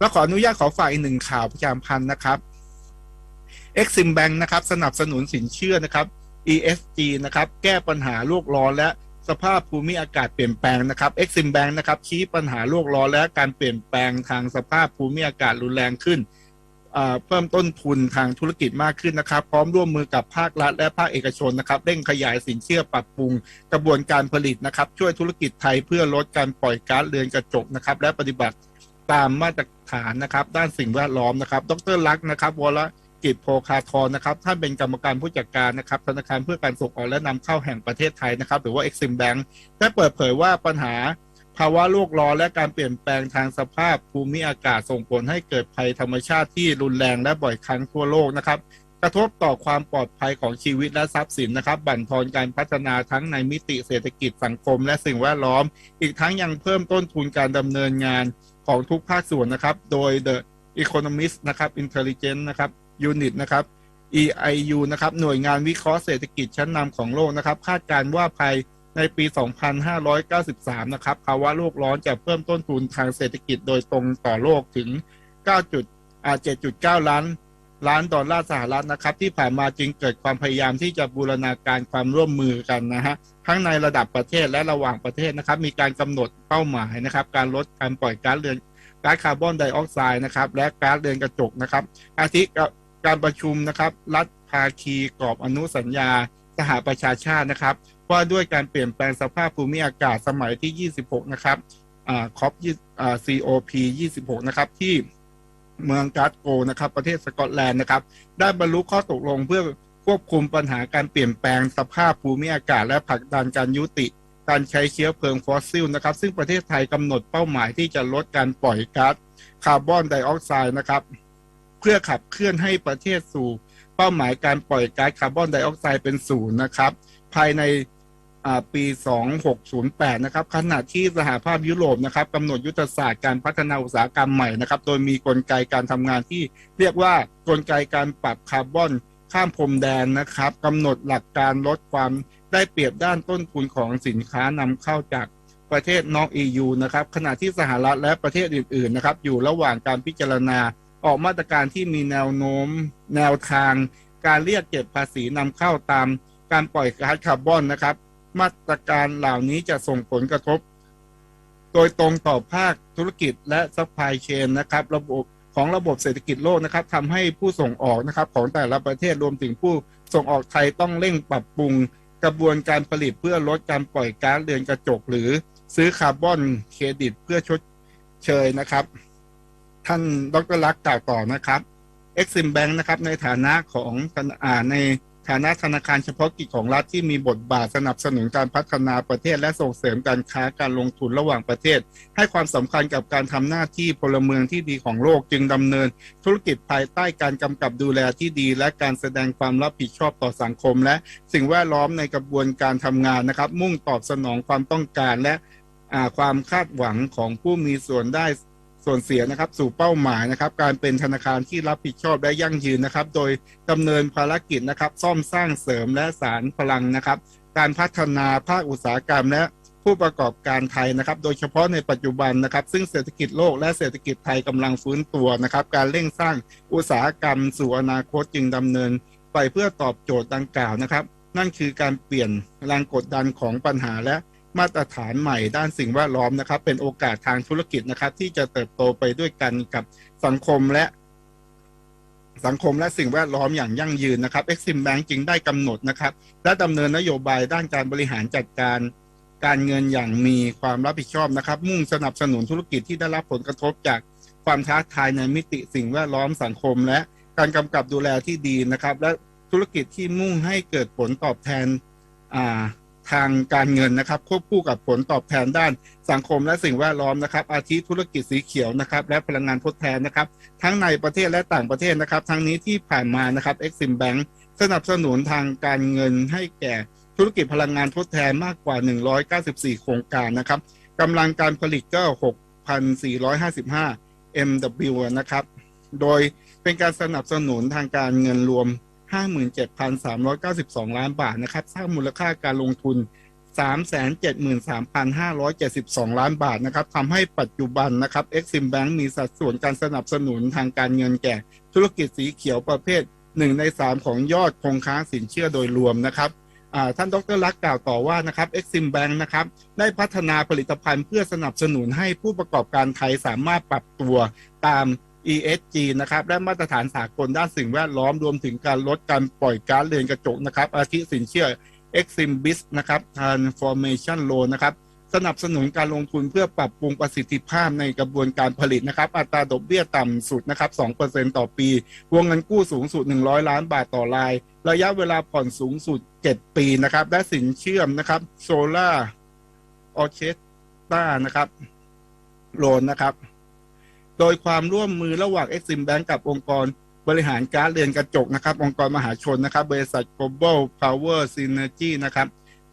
แล้วขออนุญาตขอฝากอีกหนึ่งข่าวประจำพันนะครับ Exim Bank นะครับสนับสนุนสินเชื่อนะครับ ESG นะครับแก้ปัญหาโลกร้อนและสภาพภูมิอากาศเปลี่ยนแปลงนะครับ Exim Bank นะครับชี้ปัญหาโลกร้อนและการเปลี่ยนแปลงทางสภาพภูมิอากาศรุนแรงขึ้นเพิ่มต้นทุนทางธุรกิจมากขึ้นนะครับ พร้อมร่วมมือกับภาครัฐและภาคเอกชนนะครับเร่งขยายสินเชื่อปรับปรุงกระบวนการผลิตนะครับ ช่วยธุรกิจไทยเพื่อลดการปล่อยก๊าซเรือนกระจกนะครับ และปฏิบัติ ตามมาตรฐานนะครับ ด้านสิ่งแวดล้อมนะครับ ดรลักษ์นะครับวรกิจโพคาทรนะครับท่านเป็นกรรมการผู้จัดการนะครับธนาคารเพื่อการส่งออกและนำเข้าแห่งประเทศไทยนะครับ หรือว่า Exim Bank ได้เปิดเผยว่าปัญหาภาวะโลกร้อนและการเปลี่ยนแปลงทางสภาพภูมิอากาศส่งผลให้เกิดภัยธรรมชาติที่รุนแรงและบ่อยครั้งทั่วโลกนะครับ กระทบต่อความปลอดภัยของชีวิตและทรัพย์สินนะครับ บั่นทอนการพัฒนาทั้งในมิติเศรษฐกิจสังคมและสิ่งแวดล้อม อีกทั้งยังเพิ่มต้นทุนการดำเนินงาน ของทุกภาคส่วนนะครับ โดย The Economist นะครับ Intelligence นะครับ Unit นะครับ EIU นะครับ หน่วยงานวิเคราะห์เศรษฐกิจชั้นนำของโลกนะครับ คาดการว่าภายในปี 2593 นะครับ ภาวะโลกร้อนจะเพิ่มต้นทุนทางเศรษฐกิจโดยตรงต่อโลกถึง9.7.9 ล้าน ล้านดอลลาร์สหรัฐนะครับ ที่ผ่านมาจึงเกิดความพยายามที่จะบูรณาการความร่วมมือกันนะฮะทั้งในระดับประเทศและระหว่างประเทศนะครับ มีการกำหนดเป้าหมายนะครับ การลดการปล่อยก๊าซเรือนก๊าซคาร์บอนไดออกไซด์นะครับ และก๊าซเรือนกระจกนะครับ อาทิการประชุมนะครับรัฐภาคีกรอบอนุสัญญาสหประชาชาตินะครับ ว่าด้วยการเปลี่ยนแปลงสภาพภูมิอากาศสมัยที่ 26 นะครับอ่าคอปอ่า COP 26 นะครับที่ เมืองกาสโกนะครับประเทศสกอตแลนด์นะครับได้บรรลุข้อตกลงเพื่อควบคุมปัญหาการเปลี่ยนแปลงสภาพภูมิอากาศและผลักดันการยุติ การใช้เชื้อเพลิงฟอสซิลนะครับ ซึ่งประเทศไทยกำหนดเป้าหมายที่จะลดการปล่อยก๊าซคาร์บอนไดออกไซด์นะครับ เพื่อขับเคลื่อนให้ประเทศสู่ เป้าหมายการปล่อยก๊าซคาร์บอนไดออกไซด์เป็นศูนย์นะครับ ภายใน ปี 2608 นะครับ ขณะที่สหภาพยุโรปนะครับกำหนดยุทธศาสตร์การพัฒนาอุตสาหกรรมใหม่นะครับ โดยมีกลไกการทำงานที่เรียกว่ากลไกการปรับคาร์บอนข้ามพรมแดนนะครับกำหนดหลักการลดความได้เปรียบด้านต้นทุนของสินค้านำเข้าจากประเทศนอก EU นะครับ ขณะที่สหรัฐและประเทศอื่น ๆ นะครับ อยู่ระหว่างการพิจารณาออกมาตรการที่มีแนวโน้ม แนวทาง การเรียกเก็บภาษีนำเข้าตามการปล่อยก๊าซคาร์บอนนะครับ มาตรการเหล่านี้จะส่งผลกระทบ โดยตรงต่อภาคธุรกิจและซัพพลายเชนนะครับ ระบบของระบบเศรษฐกิจโลกนะครับทำให้ผู้ส่งออกนะครับ ของแต่ละประเทศรวมถึงผู้ส่งออกไทยต้องเร่งปรับปรุง กระบวนการผลิตเพื่อลดการปล่อยก๊าซเรือนกระจก หรือซื้อคาร์บอนเครดิตเพื่อชดเชยนะครับ ท่านดรลักษ์กล่าวต่อนะครับ Exim Bank นะครับในฐานะของอ่าใน ฐานะธนาคารเฉพาะกิจของรัฐที่มีบทบาทสนับสนุนการพัฒนาประเทศ และส่งเสริมการค้าการลงทุนระหว่างประเทศ ให้ความสำคัญกับการทำหน้าที่พลเมืองที่ดีของโลกจึงดำเนิน ธุรกิจภายใต้การกำกับดูแลที่ดี และการแสดงความรับผิดชอบต่อสังคม และสิ่งแวดล้อมในกระบวนการทำงานนะครับ มุ่งตอบสนองความต้องการและความคาดหวังของผู้มีส่วนได้ ส่วนเสียนะครับสู่เป้าหมายนะครับ การเป็นธนาคารที่รับผิดชอบและยั่งยืนนะครับ โดยดำเนินภารกิจนะครับ ซ่อมสร้างเสริมและสารพลังนะครับ การพัฒนาภาคอุตสาหกรรมและผู้ประกอบการไทยนะครับ โดยเฉพาะในปัจจุบันนะครับ ซึ่งเศรษฐกิจโลกและเศรษฐกิจไทยกำลังฟื้นตัวนะครับ การเร่งสร้างอุตสาหกรรม สู่อนาคตจึงดำเนิน ไปเพื่อตอบโจทย์ดังกล่าวนะครับ นั่นคือการเปลี่ยนแรงกดดันของปัญหาและ มาตรฐานใหม่ด้านสิ่งแวดล้อมนะครับ เป็นโอกาสทางธุรกิจนะครับ ที่จะเติบโตไปด้วยกันกับสังคมและสังคมและสิ่งแวดล้อมอย่างยั่งยืนนะครับ Exim Bank จึงได้กำหนดนะครับ และดำเนินนโยบายด้านการบริหารจัดการการเงินอย่างมีความรับผิดชอบนะครับ มุ่งสนับสนุนธุรกิจที่ได้รับผลกระทบจากความท้าทายในมิติสิ่งแวดล้อมสังคม และการกำกับดูแลที่ดีนะครับ และธุรกิจที่มุ่งให้เกิดผลตอบแทนอ่า ทางการเงินนะครับ ควบคู่กับผลตอบแทนด้านสังคมและสิ่งแวดล้อมนะครับ อาทิธุรกิจสีเขียวนะครับ และพลังงานทดแทนนะครับ ทั้งในประเทศและต่างประเทศนะครับ ทั้งนี้ที่ผ่านมานะครับ Exim Bank สนับสนุนทางการเงินให้แก่ธุรกิจพลังงานทดแทนมากกว่า 194 โครงการนะครับกำลังการผลิตก็ 6,455 MW นะครับ โดยเป็นการสนับสนุนทางการเงินรวม 57,392 ล้านบาทนะครับ สร้างมูลค่าการลงทุน 373,572 ล้านบาทนะครับทำให้ปัจจุบันนะครับ Exim Bank มีสัดส่วนการสนับสนุนทางการเงินแก่ ธุรกิจสีเขียวประเภท 1 ใน 3 ของยอดคงค้างสินเชื่อโดยรวมนะครับท่านดรลักษ์กล่าวต่อว่านะครับ Exim Bank นะครับได้พัฒนาผลิตภัณฑ์เพื่อสนับสนุนให้ผู้ประกอบการไทยสามารถปรับตัวตาม ESG นะครับและมาตรฐานสากลด้านสิ่งแวดล้อมรวมถึงการลดการปล่อยก๊าซเรือนกระจกนะครับอาทิสินเชื่อ Exim Biz นะครับ Transformation Loan นะครับสนับสนุนการลงทุนเพื่อปรับปรุงประสิทธิภาพในกระบวนการผลิตนะครับ อัตราดอกเบี้ยต่ำสุดนะครับ 2%ต่อปี วงเงินกู้สูงสุด 100 ล้านบาทต่อราย ระยะเวลาผ่อนสูงสุด 7 ปีนะครับ และสินเชื่อมนะครับโซล่าออเคสตานะครับ โลนนะครับ โดยความร่วมมือระหว่าง Exim Bank กับองค์กรบริหารการเรือนกระจกนะครับ องค์กรมหาชนนะครับ บริษัท Global Power Synergy นะครับ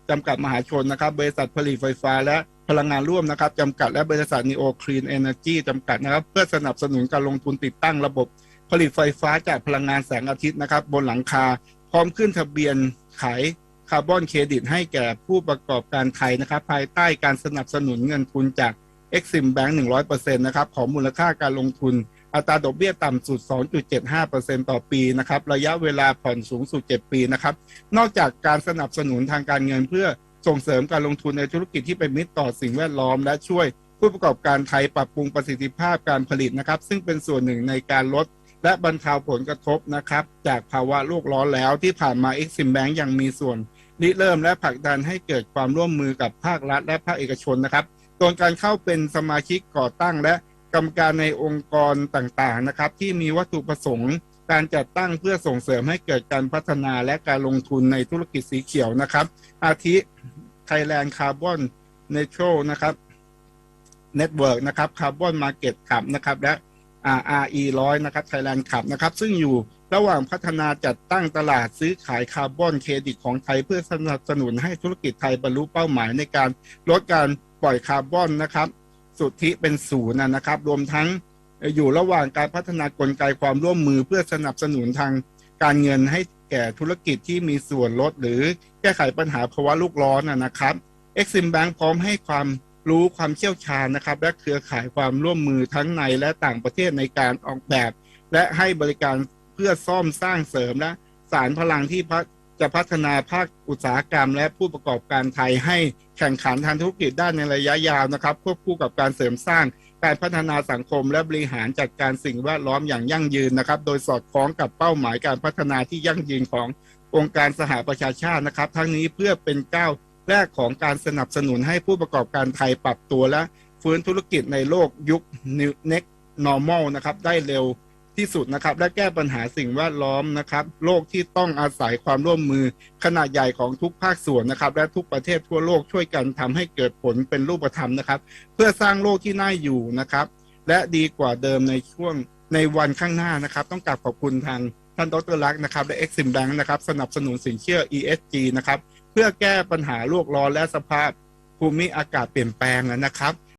จำกัดมหาชนนะครับ บริษัทผลิตไฟฟ้าและพลังงานร่วมนะครับจำกัดและบริษัท Neo Clean Energy จำกัดนะครับ เพื่อสนับสนุนการลงทุนติดตั้งระบบ ผลิตไฟฟ้าจากพลังงานแสงอาทิตย์นะครับ บนหลังคา พร้อมขึ้นทะเบียนขายคาร์บอนเครดิตให้แก่ผู้ประกอบการไทยนะครับ ภายใต้การสนับสนุนเงินทุนจาก Exim Bank 100%นะครับของมูลค่าการลงทุน อัตราดอกเบี้ยต่ำสุด 2.75%ต่อปีนะครับระยะเวลาผ่อนสูงสุด 7 ปีนะครับนอกจากการสนับสนุนทางการเงินเพื่อส่งเสริมการลงทุนในธุรกิจที่เป็นมิตรต่อสิ่งแวดล้อม และช่วยผู้ประกอบการไทยปรับปรุงประสิทธิภาพการผลิตนะครับ ซึ่งเป็นส่วนหนึ่งในการลดและบรรเทาผลกระทบนะครับ จากภาวะโลกร้อนแล้วที่ผ่านมา Exim Bank ยังมีส่วนริเริ่มและผลักดันให้เกิดความร่วมมือกับภาครัฐและภาคเอกชนนะครับ โดยการเข้าเป็นสมาชิกก่อตั้งและกรรมการในองค์กรต่างๆนะครับ ที่มีวัตถุประสงค์ การจัดตั้งเพื่อส่งเสริมให้เกิดการพัฒนาและการลงทุนในธุรกิจสีเขียวนะครับ อาทิ Thailand Carbon Neutral นะครับ Network นะครับ Carbon Market ขับนะครับ และ RE 100นะครับ Thailand ขับนะครับ ซึ่งอยู่ระหว่างพัฒนาจัดตั้งตลาดซื้อขายคาร์บอนเครดิตของไทย เพื่อสนับสนุนให้ธุรกิจไทยบรรลุเป้าหมายในการลดการ ปล่อยคาร์บอนนะครับ สุทธิเป็นศูนย์นะครับ รวมทั้งอยู่ระหว่างการพัฒนากลไกความร่วมมือเพื่อสนับสนุนทางการเงินให้แก่ธุรกิจที่มีส่วนลดหรือแก้ไขปัญหาภาวะโลกร้อนนะครับ Exim Bank พร้อมให้ความรู้ความเชี่ยวชาญนะครับ และเครือข่ายความร่วมมือทั้งในและต่างประเทศในการออกแบบ และให้บริการเพื่อซ่อมสร้างเสริมและสารพลังที่ จะพัฒนาภาคอุตสาหกรรม และผู้ประกอบการไทยให้แข่งขันทางธุรกิจได้ในระยะยาวนะครับควบคู่กับการเสริมสร้างการพัฒนาสังคมและบริหารจัดการสิ่งแวดล้อมอย่างยั่งยืนนะครับ โดยสอดคล้องกับเป้าหมายการพัฒนาที่ยั่งยืนขององค์การสหประชาชาตินะครับ ทั้งนี้เพื่อเป็นก้าวแรกของการสนับสนุนให้ผู้ประกอบการไทยปรับตัวและฟื้นธุรกิจในโลกยุค Next Normal นะครับได้เร็ว ที่สุดนะครับ และแก้ปัญหาสิ่งแวดล้อมนะครับ โลกที่ต้องอาศัยความร่วมมือขนาดใหญ่ของทุกภาคส่วนนะครับ และทุกประเทศทั่วโลกช่วยกันทำให้เกิดผลเป็นรูปธรรมนะครับ เพื่อสร้างโลกที่น่าอยู่นะครับ และดีกว่าเดิมในช่วงในวันข้างหน้านะครับ ต้องกราบขอบคุณทางท่านดรลักษ์นะครับ และ Exim Bank นะครับ สนับสนุนสินเชื่อ ESG นะครับ เพื่อแก้ปัญหาโลกร้อนและสภาพภูมิอากาศเปลี่ยนแปลงนะครับ